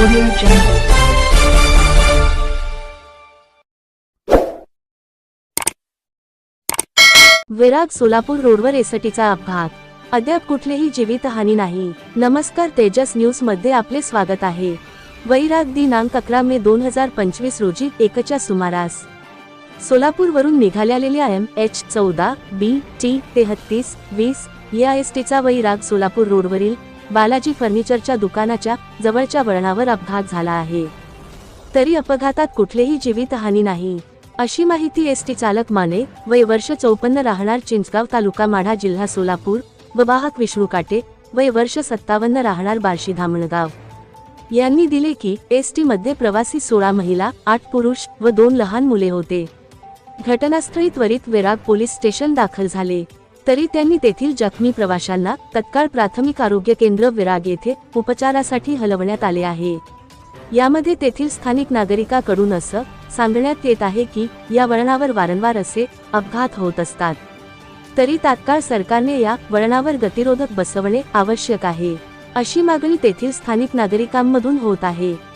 Audio Jungle. विराग सोलापूर रोडवर एसटीचा अपघात. अद्याप कुठलीही जीवितहानी नाही. नमस्कार तेजस न्यूजमध्ये आपले स्वागत आहे. वैराग दिनांक अकरा मे दोन हजार पंचवीस रोजी एकच्या सुमारास. सोलापूरवरून निघालेल्या एम एच चौदा बी टी तेहत्तीस वीस या एस टीचा वैराग सोलापूर रोडवरील बालाजी फर्निचरच्या दुकानाच्या जवळच्या वळणावर अपघात झाला आहे. तरी अपघातात कुठलेही जीवितहानी नाही. अशी माहिती एस टी चालक माने वय वर्ष चौपन्न राहणार चिंचगाव तालुका माढा जिल्हा सोलापूर व वाहक विष्णू काटे वय वर्ष सत्तावन्न राहणार बार्शी धामणगाव. यांनी दिले की एसटी मध्ये प्रवासी सोळा महिला आठ पुरुष व दोन लहान मुले होते. घटनास्थळी त्वरित विराग पोलीस स्टेशन दाखल झाले. तरी त्यांनी तेथील जखमी प्रवाशांना तत्काळ प्राथमिक आरोग्य केंद्र विराग येथे उपचारासाठी हलवण्यात आले आहे. यामध्ये तेथील स्थानिक नागरिकाकडून असं सांगण्यात येत आहे की या वळणावर वारंवार असे अपघात होत असतात. तरी तात्काळ सरकारने या वळणावर गतिरोधक बसवणे आवश्यक आहे अशी मागणी तेथील स्थानिक नागरिकांमधून होत आहे.